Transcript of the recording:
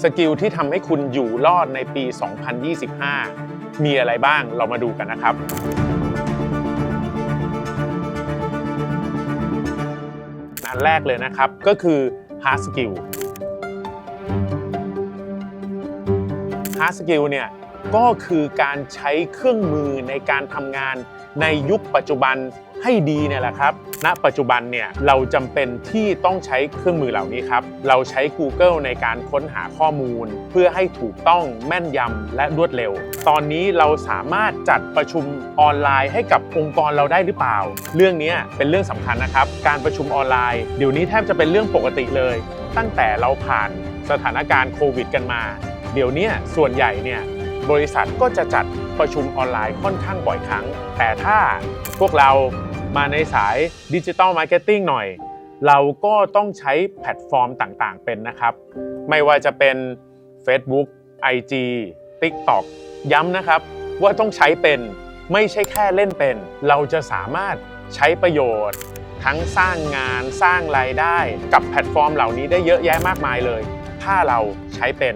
สกิลที่ทำให้คุณอยู่รอดในปี 2025 มีอะไรบ้างเรามาดูกันนะครับ อันแรกเลยนะครับก็คือ hard skill hard skill เนี่ยก็คือการใช้เครื่องมือในการทำงานในยุคปัจจุบัน ให้ดีเนี่ยแหละครับ ณ ปัจจุบันเนี่ยเราจำเป็นที่ต้องใช้เครื่องมือเหล่านี้ครับ เราใช้ Google ในการค้นหาข้อมูล เพื่อให้ถูกต้องแม่นยำและรวดเร็ว ตอนนี้เราสามารถจัดประชุมออนไลน์ให้กับองค์กรเราได้หรือเปล่า เรื่องนี้เป็นเรื่องสำคัญนะครับ การประชุมออนไลน์เดี๋ยวนี้แทบจะเป็นเรื่องปกติเลย ตั้งแต่เราผ่านสถานการณ์โควิด กันมา เดี๋ยวนี้ส่วนใหญ่เนี่ยบริษัทก็จะจัดประชุมออนไลน์ค่อนข้างบ่อยครั้ง แต่ถ้าพวกเรา มาในสายดิจิ t a ลมาร์เก็ตติ้งหน่อย เราก็ต้องใช้แพลตฟอร์มต่างๆเป็นนะครับ ไม่ว่าจะเป็น Facebook IG TikTok ย้ำนะครับว่าต้องใช้เป็นไม่ใช่แค่เล่นเป็น เราจะสามารถใช้ประโยชน์ ทั้งสร้างงานสร้างรายได้กับแพลตฟอร์มเหล่านี้ได้เยอะแยะมากมายเลย ถ้าเราใช้เป็น